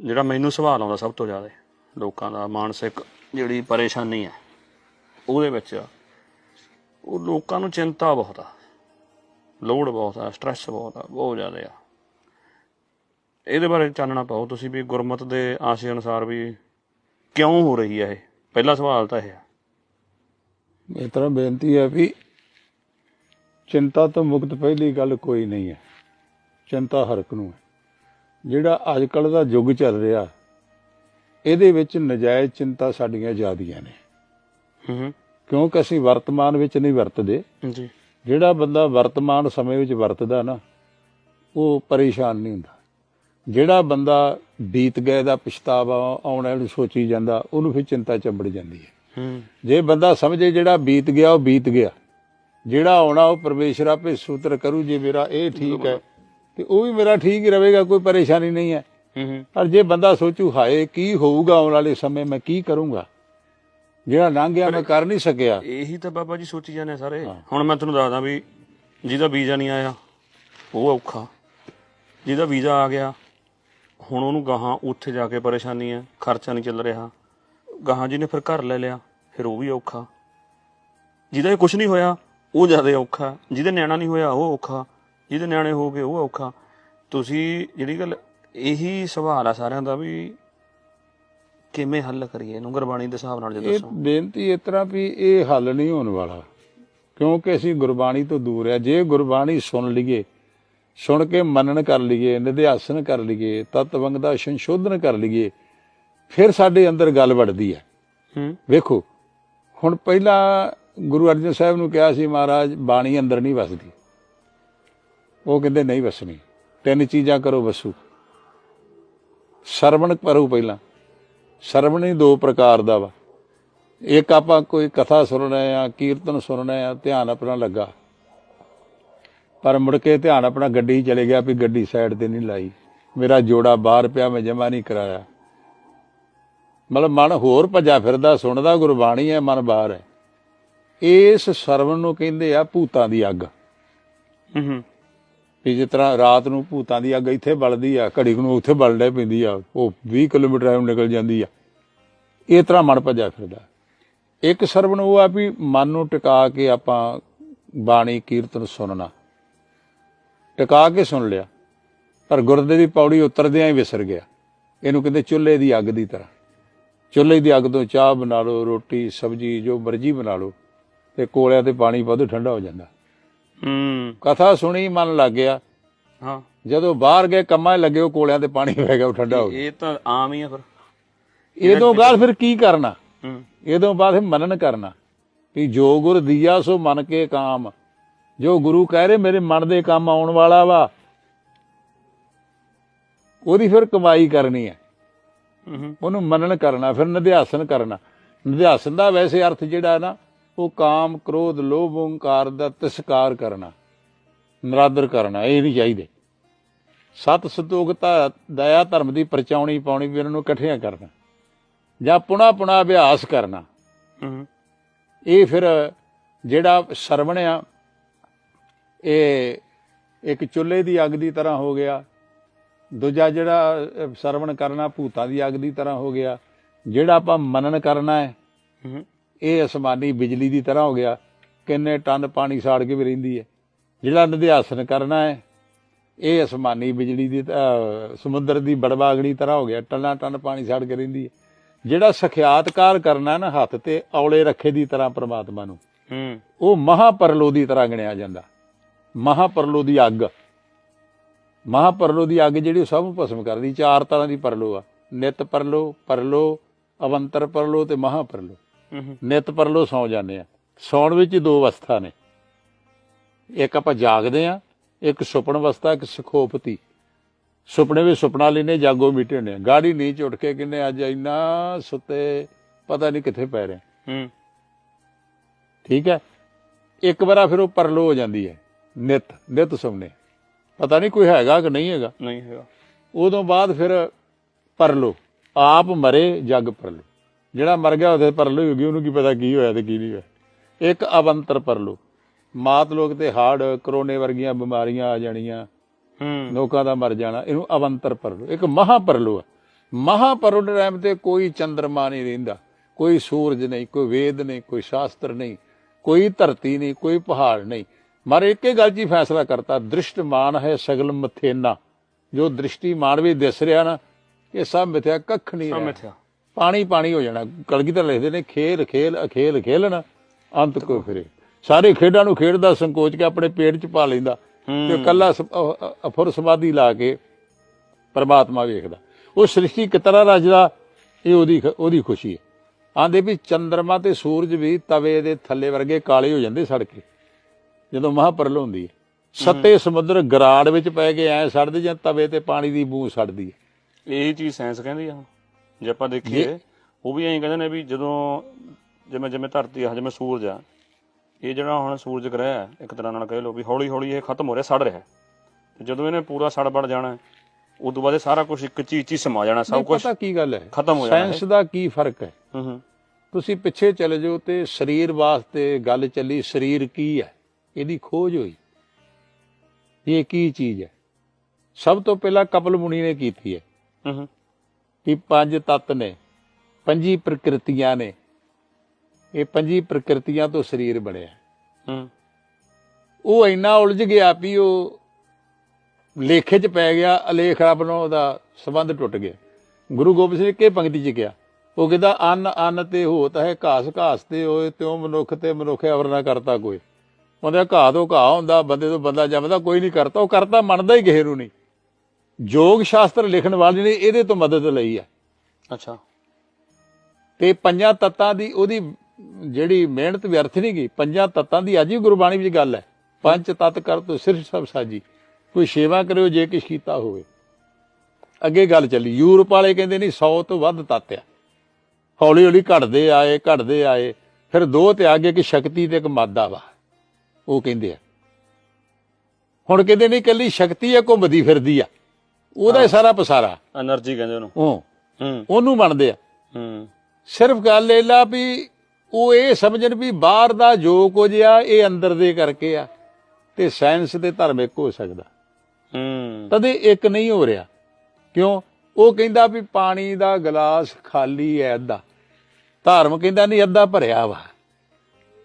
ਜਿਹੜਾ ਮੈਨੂੰ ਸਵਾਲ ਆਉਂਦਾ ਸਭ ਤੋਂ ਜ਼ਿਆਦਾ, ਲੋਕਾਂ ਦਾ, ਮਾਨਸਿਕ ਜਿਹੜੀ ਪਰੇਸ਼ਾਨੀ ਹੈ, ਉਹਦੇ ਵਿੱਚ ਉਹ ਲੋਕਾਂ ਨੂੰ ਚਿੰਤਾ ਬਹੁਤ ਆ ਲੋਡ ਬਹੁਤ ਆ ਸਟ੍ਰੈਸ ਬਹੁਤ ਆ, ਬਹੁਤ ਜ਼ਿਆਦਾ ਆ। ਇਹਦੇ ਬਾਰੇ ਚਾਨਣਾ ਪਾਓ ਤੁਸੀਂ ਵੀ ਗੁਰਮਤ ਦੇ ਆਸ਼ੇ ਅਨੁਸਾਰ ਵੀ ਕਿਉਂ ਹੋ ਰਹੀ ਹੈ ਇਹ? ਪਹਿਲਾ ਸਵਾਲ ਤਾਂ ਇਹ ਆ। ਇਸ ਤਰ੍ਹਾਂ ਬੇਨਤੀ ਹੈ ਵੀ ਚਿੰਤਾ ਤੋਂ ਮੁਕਤ ਪਹਿਲੀ ਗੱਲ ਕੋਈ ਨਹੀਂ ਹੈ। ਚਿੰਤਾ ਹਰ ਇੱਕ ਨੂੰ ਹੈ। ਜਿਹੜਾ ਅੱਜ ਕੱਲ ਦਾ ਯੁੱਗ ਚੱਲ ਰਿਹਾ ਇਹਦੇ ਵਿੱਚ ਨਜਾਇਜ਼ ਚਿੰਤਾ ਸਾਡੀਆਂ ਜ਼ਿਆਦੀਆਂ ਨੇ। ਹੂੰ ਕਿਉਂਕਿ ਅਸੀਂ ਵਰਤਮਾਨ ਵਿੱਚ ਨਹੀਂ ਵਰਤਦੇ। ਜੀ। ਜਿਹੜਾ ਬੰਦਾ ਵਰਤਮਾਨ ਸਮੇਂ ਵਿੱਚ ਵਰਤਦਾ ਨਾ ਉਹ ਪਰੇਸ਼ਾਨ ਨਹੀਂ ਹੁੰਦਾ। ਜਿਹੜਾ ਬੰਦਾ ਬੀਤ ਗਏ ਦਾ ਪਛਤਾਵਾ ਆਉਣ ਵਾਲੇ ਨੂੰ ਸੋਚੀ ਜਾਂਦਾ ਉਹਨੂੰ ਫਿਰ ਚਿੰਤਾ ਚੰਬੜ ਜਾਂਦੀ ਹੈ। ਹੂੰ। ਜੇ ਬੰਦਾ ਸਮਝੇ ਜਿਹੜਾ ਬੀਤ ਗਿਆ ਉਹ ਬੀਤ ਗਿਆ। ਜਿਹੜਾ ਆਉਣਾ ਉਹ ਪਰਮੇਸ਼ਰ ਆਪੇ ਸੂਤਰ ਕਰੂ ਜੇ ਮੇਰਾ ਇਹ ਠੀਕ ਹੈ ਤੇ ਉਹ ਵੀ ਮੇਰਾ ਠੀਕ ਹੀ ਰਹੇਗਾ ਕੋਈ ਪਰੇਸ਼ਾਨੀ ਨਹੀਂ ਹੈ। ਪਰ ਜੇ ਬੰਦਾ ਸੋਚੂ ਹਾਏ ਕੀ ਹੋਊਗਾ ਆਉਣ ਵਾਲੇ ਸਮੇਂ ਮੈਂ ਕੀ ਕਰੂੰਗਾ? ਜਿਹੜਾ ਲੰਘ ਗਿਆ ਮੈਂ ਕਰ ਨਹੀਂ ਸਕਿਆ। ਇਹੀ ਤਾਂ ਬਾਬਾ ਜੀ ਸੋਚੀ ਜਾਂਦੇ ਸਾਰੇ। ਹੁਣ ਮੈਂ ਤੁਹਾਨੂੰ ਦੱਸਦਾ ਵੀ ਜਿਹਦਾ ਵੀਜ਼ਾ ਨਹੀਂ ਆਇਆ ਉਹ ਔਖਾ। ਜਿਹਦਾ ਵੀਜ਼ਾ ਆ ਗਿਆ ਹੁਣ ਉਹਨੂੰ ਗਾਹਾਂ ਉੱਥੇ ਜਾ ਕੇ ਪਰੇਸ਼ਾਨੀ ਹੈ ਖਰਚਾ ਨਹੀਂ ਚੱਲ ਰਿਹਾ। ਗਾਹਾਂ ਜਿਹਨੇ ਫਿਰ ਘਰ ਲੈ ਲਿਆ ਫਿਰ ਉਹ ਵੀ ਔਖਾ। ਜਿਹਦਾ ਇਹ ਕੁਝ ਨਹੀਂ ਹੋਇਆ ਉਹ ਜ਼ਿਆਦਾ ਔਖਾ। ਜਿਹਦੇ ਨਿਆਣਾ ਨਹੀਂ ਹੋਇਆ ਉਹ ਔਖਾ। ਜਿਹਦੇ ਨਿਆਣੇ ਹੋ ਗਏ ਉਹ ਔਖਾ। ਤੁਸੀਂ ਜਿਹੜੀ ਗੱਲ ਇਹੀ ਸਵਾਲ ਆ ਸਾਰਿਆਂ ਦਾ ਵੀ ਕਿਵੇਂ ਹੱਲ ਕਰੀਏ? ਇਹਨੂੰ ਗੁਰਬਾਣੀ ਦੇ ਹਿਸਾਬ ਨਾਲ ਜੇ ਇਹ ਦੱਸੋ। ਬੇਨਤੀ ਇਸ ਤਰ੍ਹਾਂ ਵੀ ਇਹ ਹੱਲ ਨਹੀਂ ਹੋਣ ਵਾਲਾ ਕਿਉਂਕਿ ਅਸੀਂ ਗੁਰਬਾਣੀ ਤੋਂ ਦੂਰ ਆ। ਜੇ ਗੁਰਬਾਣੀ ਸੁਣ ਲਈਏ ਸੁਣ ਕੇ ਮੰਨਣ ਕਰ ਲਈਏ ਨਿਧਿਆਸਨ ਕਰ ਲਈਏ ਤਤਵੰਗ ਦਾ ਸੰਸ਼ੋਧਨ ਕਰ ਲਈਏ ਫਿਰ ਸਾਡੇ ਅੰਦਰ ਗੱਲ ਵੜਦੀ ਹੈ ਹੂੰ। ਵੇਖੋ ਹੁਣ ਪਹਿਲਾਂ ਗੁਰੂ ਅਰਜਨ ਸਾਹਿਬ ਨੂੰ ਕਿਹਾ ਸੀ ਮਹਾਰਾਜ ਬਾਣੀ ਅੰਦਰ ਨਹੀਂ ਵਸਦੀ। ਉਹ ਕਹਿੰਦੇ ਨਹੀਂ ਵਸਣੀ। ਤਿੰਨ ਚੀਜ਼ਾਂ ਕਰੋ ਵਸੂ। ਸਰਵਣ ਕਰੋ ਪਹਿਲਾਂ। ਸਰਵਣ ਹੀ ਦੋ ਪ੍ਰਕਾਰ ਦਾ ਵਾ। ਇੱਕ ਆਪਾਂ ਕੋਈ ਕਥਾ ਸੁਣਨਾ ਆ ਕੀਰਤਨ ਸੁਣਨਾ ਆ ਧਿਆਨ ਆਪਣਾ ਲੱਗਾ। ਪਰ ਮੁੜ ਕੇ ਧਿਆਨ ਆਪਣਾ ਗੱਡੀ ਚਲੇ ਗਿਆ ਵੀ ਗੱਡੀ ਸਾਈਡ ਤੇ ਨਹੀਂ ਲਾਈ। ਮੇਰਾ ਜੋੜਾ ਬਾਹਰ ਪਿਆ, ਮੈਂ ਜਮਾ ਨਹੀਂ ਕਰਾਇਆ। ਮਤਲਬ ਮਨ ਹੋਰ ਭੱਜਾ ਫਿਰਦਾ, ਸੁਣਦਾ ਗੁਰਬਾਣੀ ਹੈ, ਮਨ ਬਾਹਰ ਹੈ। ਇਸ ਸਰਵਣ ਨੂੰ ਕਹਿੰਦੇ ਆ ਭੂਤਾਂ ਦੀ ਅੱਗ। ਹੂੰ ਹੂੰ। ਵੀ ਜਿਸ ਤਰ੍ਹਾਂ ਰਾਤ ਨੂੰ ਭੂਤਾਂ ਦੀ ਅੱਗ ਇੱਥੇ ਬਲਦੀ ਆ, ਘੜੀ ਨੂੰ ਉੱਥੇ ਬਲੜੇ ਪੈਂਦੀ ਆ, ਉਹ 20 ਕਿਲੋਮੀਟਰ ਐਵੇਂ ਨਿਕਲ ਜਾਂਦੀ ਆ। ਇਸ ਤਰ੍ਹਾਂ ਮਨ ਭੱਜਿਆ ਫਿਰਦਾ। ਇੱਕ ਸਰਵਣ ਉਹ ਆ ਵੀ ਮਨ ਨੂੰ ਟਿਕਾ ਕੇ ਆਪਾਂ ਬਾਣੀ ਕੀਰਤਨ ਸੁਣਨਾ। ਟਿਕਾ ਕੇ ਸੁਣ ਲਿਆ। ਪਰ ਗੁਰਦੇ ਦੀ ਪੌੜੀ ਉਤਰਦਿਆਂ ਹੀ ਵਿਸਰ ਗਿਆ। ਇਹਨੂੰ ਕਹਿੰਦੇ ਚੁੱਲ੍ਹੇ ਦੀ ਅੱਗ ਦੀ ਤਰ੍ਹਾਂ। ਚੁੱਲ੍ਹੇ ਦੀ ਅੱਗ ਤੋਂ ਚਾਹ ਬਣਾ ਲਓ, ਰੋਟੀ, ਸਬਜ਼ੀ, ਜੋ ਮਰਜ਼ੀ ਬਣਾ ਲਓ, ਤੇ ਕੋਲਿਆਂ ਤੇ ਪਾਣੀ ਪਾ ਠੰਡਾ ਹੋ ਜਾਂਦਾ। ਹੂੰ। ਕਥਾ ਸੁਣੀ ਮਨ ਲੱਗ ਗਿਆ। ਹਾਂ। ਜਦੋਂ ਬਾਹਰ ਗਏ ਕੰਮਾਂ 'ਚ ਲੱਗੇ ਉਹ ਕੋਲਿਆਂ ਤੇ ਪਾਣੀ ਪੈ ਗਿਆ ਉਹ ਠੰਡਾ ਹੋ ਗਿਆ। ਇਹ ਤਾਂ ਆਮ ਹੀ ਆ ਫਿਰ। ਇਹਦੋਂ ਬਾਅਦ ਫਿਰ ਕੀ ਕਰਨਾ? ਹੂੰ। ਇਹਦੋਂ ਬਾਅਦ ਫਿਰ ਮਨਨ ਕਰਨਾ ਕਿ ਜੋ ਗੁਰ ਦੀਆ ਸੋ ਮਨ ਕੇ ਕਾਮ। ਜੋ ਗੁਰੂ ਕਹਿ ਰਹੇ ਮੇਰੇ ਮਨ ਦੇ ਕੰਮ ਆਉਣ ਵਾਲਾ ਵਾ। ਉਹਦੀ ਫਿਰ ਕਮਾਈ ਕਰਨੀ ਹੈ। ਉਹਨੂੰ ਮੰਨਣ ਕਰਨਾ ਫਿਰ ਨਿਧਿਆਸਨ ਕਰਨਾ। ਨਿਧਿਆਸਨ ਦਾ ਵੈਸੇ ਅਰਥ ਜਿਹੜਾ ਨਾ ਉਹ ਕਾਮ ਕ੍ਰੋਧ ਲੋਭ ਓੰਕਾਰ ਦਾ ਤਿਸਕਾਰ ਕਰਨਾ ਨਰਾਦਰ ਕਰਨਾ ਇਹ ਨਹੀਂ ਚਾਹੀਦੇ। ਸਤ ਸੰਤੋਖਤਾ ਦਇਆ ਧਰਮ ਦੀ ਪਰਚਾਉਣੀ ਪਾਉਣੀ ਵੀ ਇਹਨਾਂ ਨੂੰ ਇਕੱਠਿਆਂ ਕਰਨਾ ਜਾਂ ਪੁਣਾ ਪੁਣਾ ਅਭਿਆਸ ਕਰਨਾ। ਇਹ ਫਿਰ ਜਿਹੜਾ ਸਰਵਣ ਆ ਇਹ ਇੱਕ ਚੁੱਲ੍ਹੇ ਦੀ ਅੱਗ ਦੀ ਤਰ੍ਹਾਂ ਹੋ ਗਿਆ ਦੂਜਾ ਜਿਹੜਾ ਸਰਵਣ ਕਰਨਾ ਭੂਤਾਂ ਦੀ ਅੱਗ ਦੀ ਤਰ੍ਹਾਂ ਹੋ ਗਿਆ ਜਿਹੜਾ ਆਪਾਂ ਮਨਨ ਕਰਨਾ ਹੂੰ। ਇਹ ਅਸਮਾਨੀ ਬਿਜਲੀ ਦੀ ਤਰ੍ਹਾਂ ਹੋ ਗਿਆ ਕਿੰਨੇ ਟਨ ਪਾਣੀ ਸਾੜ ਕੇ ਵੀ ਰਹਿੰਦੀ ਹੈ। ਜਿਹੜਾ ਨਿਧਿਆਸਨ ਕਰਨਾ ਹੈ ਇਹ ਅਸਮਾਨੀ ਬਿਜਲੀ ਦੀ ਸਮੁੰਦਰ ਦੀ ਬੜਬਾਗਣੀ ਤਰ੍ਹਾਂ ਹੋ ਗਿਆ ਟਨਾਂ ਟਨ ਪਾਣੀ ਸਾੜ ਕੇ ਰਹਿੰਦੀ ਹੈ। ਜਿਹੜਾ ਸਖਿਆਤਕਾਰ ਕਰਨਾ ਨਾ ਹੱਥ ਤੇ ਔਲੇ ਰੱਖੇ ਦੀ ਤਰ੍ਹਾਂ ਪ੍ਰਮਾਤਮਾ ਨੂੰ ਹੂੰ। ਉਹ ਮਹਾਪਰਲੋ ਦੀ ਤਰ੍ਹਾਂ ਗਿਣਿਆ ਜਾਂਦਾ। ਮਹਾਪਰਲੋ ਦੀ ਅੱਗ। ਮਹਾਪਰਲੋ ਦੀ ਅੱਗ ਜਿਹੜੀ ਉਹ ਸਭ ਨੂੰ ਭਸਮ ਕਰਦੀ ਚਾਰ ਤਰ੍ਹਾਂ ਦੀ ਪਰਲੋ ਆ। ਨਿਤ ਪਰਲੋ ਪਰਲੋ ਅਵੰਤਰ ਪਰਲੋ ਤੇ ਮਹਾਪਰਲੋ। ਨਿਤ ਪਰਲੋ ਸੌ ਜਾਂਦੇ ਆ। ਸੌਣ ਵਿੱਚ ਹੀ ਦੋ ਅਵਸਥਾ ਨੇ। ਇੱਕ ਆਪਾਂ ਜਾਗਦੇ ਆ ਇੱਕ ਸੁਪਨ ਅਵਸਥਾ ਇੱਕ ਸੁਖੋਪਤੀ। ਸੁਪਨੇ ਵਿੱਚ ਸੁਪਨਾ ਲੈਨੇ ਜਾਗੋ ਮੀਟੇ ਨੇ। ਗਾੜੀ ਨੀਚ ਉੱਠ ਕੇ ਕਿੰਨੇ ਅੱਜ ਇੰਨਾ ਸੁੱਤੇ ਪਤਾ ਨਹੀਂ ਕਿੱਥੇ ਪੈ ਰਹੇ। ਹੂੰ। ਠੀਕ ਹੈ? ਇੱਕ ਵਾਰਾ ਫਿਰ ਉਹ ਪਰਲੋ ਹੋ ਜਾਂਦੀ ਹੈ। ਨਿਤ ਨਿਤ ਸੁਪਨੇ। ਪਤਾ ਨਹੀਂ ਕੋਈ ਹੈਗਾ ਕਿ ਨਹੀਂ ਹੈਗਾ। ਨਹੀਂ ਹੈਗਾ। ਉਦੋਂ ਬਾਅਦ ਫਿਰ ਪਰਲੋ। ਆਪ ਮਰੇ ਜਗ ਪਰਲੋ। ਜਿਹੜਾ ਮਰ ਗਿਆ ਉਹਦੇ ਪਰਲੋ ਹੀ ਹੋ ਗਈ ਉਹਨੂੰ ਕੀ ਪਤਾ ਕੀ ਹੋਇਆ ਤੇ ਕੀ ਨਹੀਂ ਹੋਇਆ। ਇੱਕ ਅਵੰਤਰ ਪਰਲੋ। ਮਾਤ ਲੋਕ ਤੇ ਹਾਰਡ ਕਰੋਨੇ ਵਰਗੀਆਂ ਬਿਮਾਰੀਆਂ ਆ ਜਾਣੀਆਂ। ਹੂੰ। ਲੋਕਾਂ ਦਾ ਮਰ ਜਾਣਾ ਇਹਨੂੰ ਅਵੰਤਰ ਪਰਲੋ। ਇੱਕ ਮਹਾ ਪਰਲੋ ਆ। ਮਹਾਪਰਵ ਦੇ ਟਾਈਮ ਤੇ ਕੋਈ ਚੰਦਰਮਾ ਨਹੀਂ ਰਹਿੰਦਾ। ਕੋਈ ਸੂਰਜ ਨਹੀਂ ਕੋਈ ਵੇਦ ਨਹੀਂ ਕੋਈ ਸ਼ਾਸਤਰ ਨਹੀਂ ਕੋਈ ਧਰਤੀ ਨਹੀਂ ਕੋਈ ਪਹਾੜ ਨਹੀਂ। ਮਰ ਇੱਕੇ ਗੱਲ ਹੀ ਫੈਸਲਾ ਕਰਤਾ ਦ੍ਰਿਸ਼ਟਮਾਨ ਹੈ ਸਗਲ ਮਥੇਨਾ। ਜੋ ਦ੍ਰਿਸ਼ਟੀ ਮਾਨਵੀ ਦਿਸ ਰਿਹਾ ਨਾ ਇਹ ਸਭ ਮਿਥਿਆ ਕੱਖ ਨਹੀਂ ਸਭ ਮਿੱਥਿਆ। ਪਾਣੀ ਪਾਣੀ ਹੋ ਜਾਣਾ। ਕਲਗੀਧਰ ਲਿਖਦੇ ਨੇ ਖੇਲ ਖੇਲ ਅਖੇਲ ਖੇਲਣ ਅੰਤ ਕੋ ਫਿਰੇ। ਸਾਰੇ ਖੇਡਾਂ ਨੂੰ ਖੇਡਦਾ ਸੰਕੋਚ ਕੇ ਆਪਣੇ ਪੇਟ 'ਚ ਪਾ ਲੈਂਦਾ ਤੇ ਕੱਲਾ ਅਫੁਰ ਸਮਾਧੀ ਲਾ ਕੇ ਪਰਮਾਤਮਾ ਵੇਖਦਾ। ਉਹ ਸ੍ਰਿਸ਼ਟੀ ਕਿਤਰਾ ਰਚਦਾ ਇਹ ਉਹਦੀ ਉਹਦੀ ਖੁਸ਼ੀ ਹੈ। ਆਂਦੇ ਵੀ ਚੰਦਰਮਾ ਤੇ ਸੂਰਜ ਵੀ ਤਵੇ ਦੇ ਥੱਲੇ ਵਰਗੇ ਕਾਲੇ ਹੋ ਜਾਂਦੇ ਸੜ ਕੇ ਜਦੋਂ ਮਹਾਪਰਲ ਹੁੰਦੀ ਹੈ ਸੱਤੇ ਸਮੁੰਦਰ ਗਰਾੜ ਵਿੱਚ ਪੈ ਕੇ ਐ ਸੜਦੇ ਜਾਂ ਤਵੇ ਤੇ ਪਾਣੀ ਦੀ ਬੂੰਦ ਸੜਦੀ ਹੈ। ਇਹ ਚੀਜ਼ ਸਾਇੰਸ ਕਹਿੰਦੀ ਆ ਜੇ ਆਪਾਂ ਦੇਖੀਏ ਉਹ ਵੀ ਐਂ ਕਹਿੰਦੇ ਨੇ ਵੀ ਜਦੋਂ ਜਿਵੇਂ ਜਿਵੇਂ ਧਰਤੀ ਆ ਜਿਵੇਂ ਸੂਰਜ ਆ ਇਹ ਜਿਹੜਾ ਹੁਣ ਸੂਰਜ ਗ੍ਰਹਿ ਹੈ ਇੱਕ ਤਰ੍ਹਾਂ ਨਾਲ ਕਹਿ ਲਓ ਵੀ ਹੌਲੀ ਹੌਲੀ ਇਹ ਖਤਮ ਹੋ ਰਿਹਾ ਸੜ ਰਿਹਾ ਤੇ ਜਦੋਂ ਇਹਨੇ ਪੂਰਾ ਸੜ ਬੜ ਜਾਣਾ ਉਸ ਤੋਂ ਬਾਅਦ ਇਹ ਸਾਰਾ ਕੁਝ ਇੱਕ ਚੀਜ਼ 'ਚ ਹੀ ਸਮਾ ਜਾਣਾ ਸਭ ਕੁਝ ਪਤਾ ਕੀ ਗੱਲ ਹੈ? ਖਤਮ ਹੋ ਜਾਣਾ ਸਾਇੰਸ ਦਾ ਕੀ ਫ਼ਰਕ ਹੈ? ਹੂੰ ਹੂੰ। ਤੁਸੀਂ ਪਿੱਛੇ ਚਲੇ ਜਾਓ ਤੇ ਸਰੀਰ ਵਾਸਤੇ ਗੱਲ ਚੱਲੀ ਸਰੀਰ ਕੀ ਹੈ? ਇਹਦੀ ਖੋਜ ਹੋਈ। ਇਹ ਕੀ ਚੀਜ਼ ਹੈ? ਸਭ ਤੋਂ ਪਹਿਲਾਂ ਕਪਲ ਮੁਨੀ ਨੇ ਕੀਤੀ ਹੈ। ਹੂੰ ਹੂੰ। ਕਿ ਪੰਜ ਤੱਤ ਨੇ ਪੰਜੀ ਪ੍ਰਕਿਰਤੀਆਂ ਨੇ। ਇਹ ਪੰਜੀ ਪ੍ਰਕਿਰਤੀਆਂ ਤੋਂ ਸਰੀਰ ਬਣਿਆ। ਹੂੰ। ਉਹ ਇੰਨਾ ਉਲਝ ਗਿਆ ਵੀ ਉਹ ਲੇਖੇ 'ਚ ਪੈ ਗਿਆ ਅਲੇਖ ਰੱਬ ਨਾਲ ਉਹਦਾ ਸੰਬੰਧ ਟੁੱਟ ਗਿਆ। ਗੁਰੂ ਗੋਬਿੰਦ ਸਿੰਘ ਨੇ ਕਿ ਪੰਕਤੀ 'ਚ ਕਿਹਾ ਉਹ ਕਹਿੰਦਾ ਅੰਨ ਅੰਨ ਤੇ ਹੋਤ ਹੈ ਘਾਸ ਘਾਸ ਤੇ ਹੋਏ ਤਿਉ ਮਨੁੱਖ ਤੇ ਮਨੁੱਖ ਅਵਰ ਨਾ ਕਰਤਾ ਕੋਈ। ਉਹਦਾ ਘਾਹ ਤੋਂ ਘਾਹ ਹੁੰਦਾ ਬੰਦੇ ਤੋਂ ਬੰਦਾ ਜੰਮਦਾ ਕੋਈ ਨਹੀਂ ਕਰਤਾ ਉਹ ਕਰਤਾ ਮੰਨਦਾ ਹੀ ਕਿਸੇ ਨੂੰ ਨਹੀਂ ਯੋਗ ਸ਼ਾਸਤਰ ਲਿਖਣ ਵਾਲੇ ਨੇ ਇਹਦੇ ਤੋਂ ਮਦਦ ਲਈ ਹੈ। ਅੱਛਾ। ਤੇ ਪੰਜਾਂ ਤੱਤਾਂ ਦੀ ਉਹਦੀ ਜਿਹੜੀ ਮਿਹਨਤ ਵਿਅਰਥ ਨਹੀਂ ਗਈ ਪੰਜਾਂ ਤੱਤਾਂ ਦੀ ਅੱਜ ਵੀ ਗੁਰਬਾਣੀ ਵਿੱਚ ਗੱਲ ਹੈ। ਪੰਜ ਤੱਤ ਕਰ ਤੋ ਸਿਰਫ ਸਭ ਸਾਜੀ। ਕੋਈ ਸੇਵਾ ਕਰਿਓ ਜੇ ਕਿਛ ਕੀਤਾ ਹੋਵੇ। ਅੱਗੇ ਗੱਲ ਚੱਲੀ ਯੂਰਪ ਵਾਲੇ ਕਹਿੰਦੇ ਨਹੀਂ 100 ਤੋਂ ਵੱਧ ਤੱਤ ਆ। ਹੌਲੀ ਹੌਲੀ ਘਟਦੇ ਆਏ ਘਟਦੇ ਆਏ ਫਿਰ ਦੋ ਤੇ ਆ ਗਏ ਕਿ ਸ਼ਕਤੀ ਤੇ ਇੱਕ ਮਾਦਾ ਵਾ। ਉਹ ਕਹਿੰਦੇ ਆ। ਹੁਣ ਕਹਿੰਦੇ ਨਹੀਂ ਕੱਲੀ ਸ਼ਕਤੀ ਆ ਘੁੰਮਦੀ ਫਿਰਦੀ ਆ। ਉਹਦਾ ਹੀ ਸਾਰਾ ਪਸਾਰਾ। એનર્ਜੀ ਕਹਿੰਦੇ ਉਹਨੂੰ। ਉਹ ਹੂੰ। ਉਹਨੂੰ ਬਣਦੇ ਆ। ਹੂੰ। ਸਿਰਫ ਗੱਲ ਇਹ ਲਾ ਵੀ ਉਹ ਇਹ ਸਮਝਣ ਵੀ ਬਾਹਰ ਦਾ ਜੋ ਕੁਝ ਆ ਇਹ ਅੰਦਰ ਦੇ ਕਰਕੇ ਆ ਤੇ ਸਾਇੰਸ ਤੇ ਧਰਮ ਇੱਕ ਹੋ ਸਕਦਾ। ਹੂੰ। ਤਦੇ ਇੱਕ ਨਹੀਂ ਹੋ ਰਿਹਾ। ਕਿਉਂ? ਉਹ ਕਹਿੰਦਾ ਵੀ ਪਾਣੀ ਦਾ ਗਲਾਸ ਖਾਲੀ ਐ ਅੱਧਾ। ਧਰਮ ਕਹਿੰਦਾ ਨਹੀਂ ਅੱਧਾ ਭਰਿਆ ਵਾ।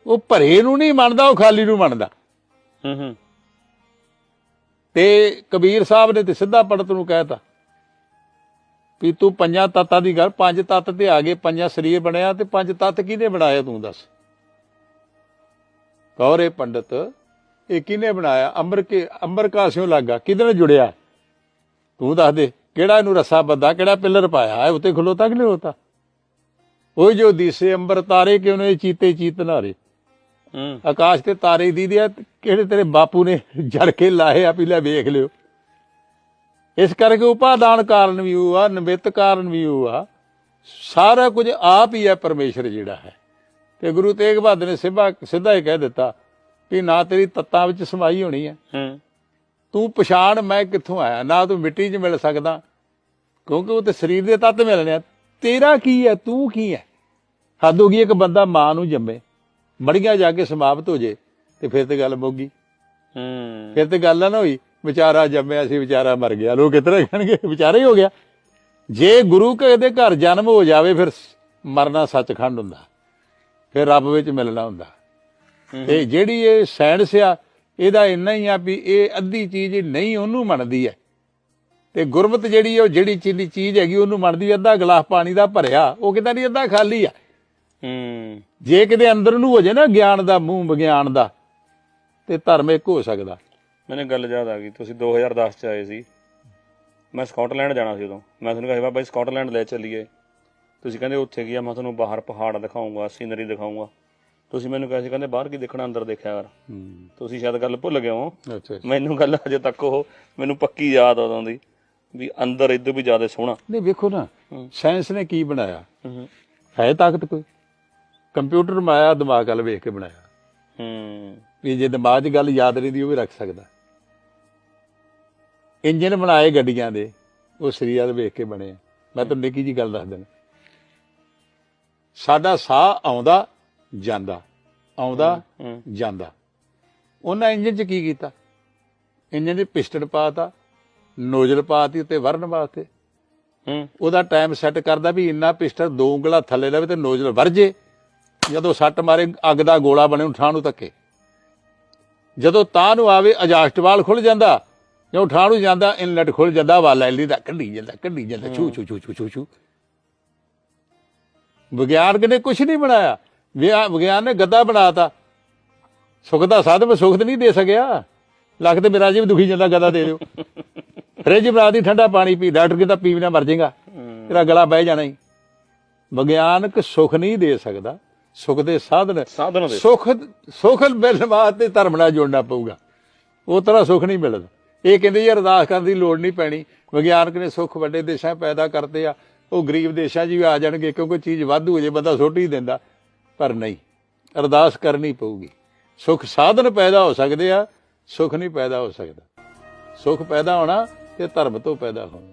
ਉਹ ਭਰੇ ਨੂੰ ਨਹੀਂ ਮੰਨਦਾ ਉਹ ਖਾਲੀ ਨੂੰ ਮੰਨਦਾ। ਹੂੰ ਹੂੰ। ਤੇ ਕਬੀਰ ਸਾਹਿਬ ਨੇ ਤੇ ਸਿੱਧਾ ਪੰਡਤ ਨੂੰ ਕਹਿਤਾ ਵੀ ਤੂੰ ਪੰਜਾਂ ਤੱਤਾਂ ਦੀ ਗੱਲ, ਪੰਜ ਤੱਤ ਤੇ ਆ ਗਏ, ਪੰਜਾਂ ਸਰੀਰ ਬਣਿਆ ਤੇ ਪੰਜ ਤੱਤ ਕਿਹਨੇ ਬਣਾਇਆ ਤੂੰ ਦੱਸ? ਕੌਰੇ ਪੰਡਤ, ਇਹ ਕਿਹਨੇ ਬਣਾਇਆ? ਅੰਬਰ ਕੇ ਅੰਬਰ ਕਾਸ਼ਿਓ ਲੱਗਾ, ਕਿਹਦੇ ਨਾਲ ਜੁੜਿਆ? ਤੂੰ ਦੱਸ ਦੇ, ਕਿਹੜਾ ਇਹਨੂੰ ਰੱਸਾ ਬੱਧਾ ਕਿਹੜਾ ਪਿੱਲਰ ਪਾਇਆ? ਹੈ ਉੱਤੇ ਖਲੋਤਾ ਕਿ ਨਹੀਂ ਖਲੋਤਾ? ਉਹ ਜੋ ਦੀਸੇ ਅੰਬਰ ਤਾਰੇ ਕਿ ਉਹਨੇ ਚੀਤੇ ਚੀਤ ਨਾਰੇ? ਆਕਾਸ਼ ਤੇ ਤਾਰੇ ਦੀ ਦਿਆ ਕਿਹੜੇ ਤੇਰੇ ਬਾਪੂ ਨੇ ਜੜ ਕੇ ਲਾਏ ਆ ਵੀ ਲੈ ਵੇਖ ਲਿਓ। ਇਸ ਕਰਕੇ ਉਪਾਦਾਨ ਕਾਰਨ ਵੀ ਉਹ ਆ ਨਿਮਿਤ ਕਾਰਨ ਵੀ ਉਹ ਆ। ਸਾਰਾ ਕੁਝ ਆਪ ਹੀ ਹੈ ਪਰਮੇਸ਼ਰ ਜਿਹੜਾ ਹੈ। ਤੇ ਗੁਰੂ ਤੇਗ ਬਹਾਦਰ ਨੇ ਸਿੱਧਾ ਸਿੱਧਾ ਹੀ ਕਹਿ ਦਿੱਤਾ ਕਿ ਨਾ ਤੇਰੀ ਤੱਤਾਂ ਵਿੱਚ ਸਮਾਈ ਹੋਣੀ ਹੈ ਹੂੰ। ਤੂੰ ਪਛਾਣ ਮੈਂ ਕਿੱਥੋਂ ਆਇਆ ਨਾ ਤੂੰ ਮਿੱਟੀ 'ਚ ਮਿਲ ਸਕਦਾ। ਕਿਉਂਕਿ ਉਹ ਤੇ ਸਰੀਰ ਦੇ ਤੱਤ ਮਿਲਣੇ ਆ। ਤੇਰਾ ਕੀ ਹੈ ਤੂੰ ਕੀ ਹੈ ਹੱਦ ਹੋ ਗਈ ਇੱਕ ਬੰਦਾ ਮਾਂ ਨੂੰ ਜੰਮੇ। ਮੜੀਆਂ ਜਾ ਕੇ ਸਮਾਪਤ ਹੋ ਜੇ ਤੇ ਫਿਰ ਤੇ ਗੱਲ ਮੁੱਕ ਗਈ। ਹੂੰ। ਫਿਰ ਤੇ ਗੱਲ ਨਾ ਹੋਈ ਵਿਚਾਰਾ ਜੰਮਿਆ ਸੀ ਵਿਚਾਰਾ ਮਰ ਗਿਆ। ਲੋਕ ਕਿਤਰਾ ਕਹਿਣਗੇ ਵਿਚਾਰਾ ਹੀ ਹੋ ਗਿਆ। ਜੇ ਗੁਰੂ ਕੇ ਦੇ ਘਰ ਜਨਮ ਹੋ ਜਾਵੇ ਫਿਰ ਮਰਨਾ ਸੱਚਖੰਡ ਹੁੰਦਾ। ਫਿਰ ਰੱਬ ਵਿੱਚ ਮਿਲਣਾ ਹੁੰਦਾ। ਤੇ ਜਿਹੜੀ ਇਹ ਸਾਇੰਸ ਆ ਇਹਦਾ ਇੰਨਾ ਹੀ ਆ ਵੀ ਇਹ ਅੱਧੀ ਚੀਜ਼ ਨਹੀਂ ਉਹਨੂੰ ਮੰਨਦੀ ਹੈ ਤੇ ਗੁਰਮਤ ਜਿਹੜੀ ਉਹ ਜਿਹੜੀ ਚੀਜ਼ ਚੀਜ਼ ਹੈਗੀ ਉਹਨੂੰ ਮੰਨਦੀ ਅੱਧਾ ਗਲਾਸ ਪਾਣੀ ਦਾ ਭਰਿਆ ਉਹ ਕਹਿੰਦਾ ਨਹੀਂ ਅੱਧਾ ਖਾਲੀ ਆ। ਹੂੰ। ਜੇ ਕਿਤੇ ਅੰਦਰ ਨੂੰ ਹੋ ਜੇ ਨਾ ਗਿਆਨ ਦਾ ਮੂੰਹ ਵਿਗਿਆਨ ਦਾ ਤੇ ਧਰਮ ਇੱਕ ਹੋ ਸਕਦਾ। ਮੈਨੂੰ ਗੱਲ ਯਾਦ ਆ ਗਈ ਤੁਸੀਂ 2010 ਚ ਆਏ ਸੀ। ਮੈਂ ਸਕਾਟਲੈਂਡ ਜਾਣਾ ਸੀ ਉਦੋਂ। ਮੈਂ ਤੁਹਾਨੂੰ ਕਿਹਾ ਬਾਬਾ ਜੀ ਸਕਾਟਲੈਂਡ ਲੈ ਚੱਲੀਏ। ਤੁਸੀਂ ਕਹਿੰਦੇ ਉੱਥੇ ਗਿਆ ਮੈਂ ਤੁਹਾਨੂੰ ਬਾਹਰ ਪਹਾੜ ਦਿਖਾਉਂਗਾ ਸੀਨਰੀ ਦਿਖਾਉਂਗਾ ਤੁਸੀਂ ਮੈਨੂੰ ਕਿਹਾ ਸੀ ਕਹਿੰਦੇ ਬਾਹਰ ਕੀ ਦੇਖਣਾ ਅੰਦਰ ਦੇਖਿਆ ਕਰ। ਤੁਸੀਂ ਸ਼ਾਇਦ ਗੱਲ ਭੁੱਲ ਗਏ ਹੋ। ਮੈਨੂੰ ਗੱਲ ਅਜੇ ਤੱਕ ਉਹ ਮੈਨੂੰ ਪੱਕੀ ਯਾਦ ਆ ਉਦੋਂ ਦੀ ਵੀ ਅੰਦਰ ਇਦੋਂ ਵੀ ਜ਼ਿਆਦਾ ਸੋਹਣਾ। ਨਹੀਂ ਵੇਖੋ ਨਾ। ਸਾਇੰਸ ਨੇ ਕੀ ਬਣਾਇਆ? ਹੈ ਤਾਕਤ ਕੋਈ? ਕੰਪਿਊਟਰ ਮਾਇਆ ਦਿਮਾਗ ਵੱਲ ਵੇਖ ਕੇ ਬਣਾਇਆ। ਹੂੰ। ਵੀ ਜੇ ਦਿਮਾਗ 'ਚ ਗੱਲ ਯਾਦ ਰਹਿੰਦੀ ਉਹ ਵੀ ਰੱਖ ਸਕਦਾ। ਇੰਜਨ ਬਣਾਏ ਗੱਡੀਆਂ ਦੇ ਉਹ ਸਰੀਰ ਵੱਲ ਵੇਖ ਕੇ ਬਣੇ। ਮੈਂ ਤੁਹਾਨੂੰ ਨਿੱਕੀ ਜੀ ਗੱਲ ਦੱਸ ਦਿੰਦਾ। ਸਾਡਾ ਸਾਹ ਆਉਂਦਾ ਜਾਂਦਾ। ਆਉਂਦਾ ਜਾਂਦਾ। ਉਹਨਾਂ ਇੰਜਨ 'ਚ ਕੀ ਕੀਤਾ? ਇੰਜਨ ਦੇ ਪਿਸਟਨ ਪਾਤਾ ਨੋਜ਼ਲ ਪਾਤੀ ਉੱਤੇ ਵਰਨ ਵਾਸਤੇ। ਹੂੰ। ਉਹਦਾ ਟਾਈਮ ਸੈੱਟ ਕਰਦਾ ਵੀ ਇੰਨਾ ਪਿਸਟਨ ਦੋ ਉਂਗਲਾਂ ਥੱਲੇ ਲਵੇ ਤੇ ਨੋਜ਼ਲ ਵਰਜੇ ਜਦੋਂ ਸੱਟ ਮਾਰੇ ਅੱਗ ਦਾ ਗੋਲਾ ਬਣੇ ਉਠਾਂ ਨੂੰ ਧੱਕੇ। ਜਦੋਂ ਤਾਂ ਨੂੰ ਆਵੇ ਅਜਾਸਟ ਵਾਲ ਖੁੱਲ ਜਾਂਦਾ ਜਦੋਂ ਉਠਾਂ ਨੂੰ ਜਾਂਦਾ ਇਨਲੈਟ ਖੁੱਲ ਜਾਂਦਾ ਵਾਲਾ ਐਲੀ ਦਾ ਕੱਢੀ ਜਾਂਦਾ ਕੱਢੀ ਜਾਂਦਾ ਛੂ ਛੂ ਛੂ ਛੂ ਛੂ ਵਿਗਿਆਨਕ ਨੇ ਕੁਝ ਨਹੀਂ ਬਣਾਇਆ। ਵਿਗਿਆਨ ਨੇ ਗੱਦਾ ਬਣਾਤਾ। ਸੁੱਖ ਦਾ ਸਾਧਨ ਮੈਂ ਸੁੱਖ ਨਹੀਂ ਦੇ ਸਕਿਆ। ਲੱਖ ਤੇ ਮੇਰਾ ਜੀ ਵੀ ਦੁਖੀ ਜਾਂਦਾ ਗੱਦਾ ਦੇ ਦਿਓ। ਫ੍ਰਿਜ ਬਣਾ ਦੀ ਠੰਡਾ ਪਾਣੀ ਪੀ ਡਾਕਟਰ ਕਹਿੰਦਾ ਪੀ ਬਿਨਾ ਮਰ ਜਾਏਗਾ। ਤੇਰਾ ਗਲਾ ਬਹਿ ਜਾਣਾ ਹੀ ਵਿਗਿਆਨਕ ਸੁੱਖ ਨਹੀਂ ਦੇ ਸਕਦਾ। ਸੁੱਖ ਦੇ ਸਾਧਨ। ਸਾਧਨ ਦੇ। ਸੁੱਖ ਸੁੱਖ ਮਿਲਣ ਵਾਸਤੇ ਧਰਮ ਨਾਲ ਜੋੜਨਾ ਪਊਗਾ। ਉਹ ਤਰ੍ਹਾਂ ਸੁੱਖ ਨਹੀਂ ਮਿਲਦਾ। ਇਹ ਕਹਿੰਦੇ ਜੀ ਅਰਦਾਸ ਕਰਨ ਦੀ ਲੋੜ ਨਹੀਂ ਪੈਣੀ। ਵਿਗਿਆਨਕ ਨੇ ਸੁੱਖ ਵੱਡੇ ਦੇਸ਼ਾਂ ਪੈਦਾ ਕਰਤੇ ਆ। ਉਹ ਗਰੀਬ ਦੇਸ਼ਾਂ 'ਚ ਵੀ ਆ ਜਾਣਗੇ ਕਿਉਂਕਿ ਚੀਜ਼ ਵਾਧੂ ਹੋ ਜੇ ਬੰਦਾ ਸੁੱਟ ਹੀ ਦਿੰਦਾ। ਪਰ ਨਹੀਂ ਅਰਦਾਸ ਕਰਨੀ ਪਊਗੀ। ਸੁੱਖ ਸਾਧਨ ਪੈਦਾ ਹੋ ਸਕਦੇ ਆ ਸੁੱਖ ਨਹੀਂ ਪੈਦਾ ਹੋ ਸਕਦਾ। ਸੁੱਖ ਪੈਦਾ ਹੋਣਾ ਤੇ ਧਰਮ ਤੋਂ ਪੈਦਾ ਹੋਣਾ।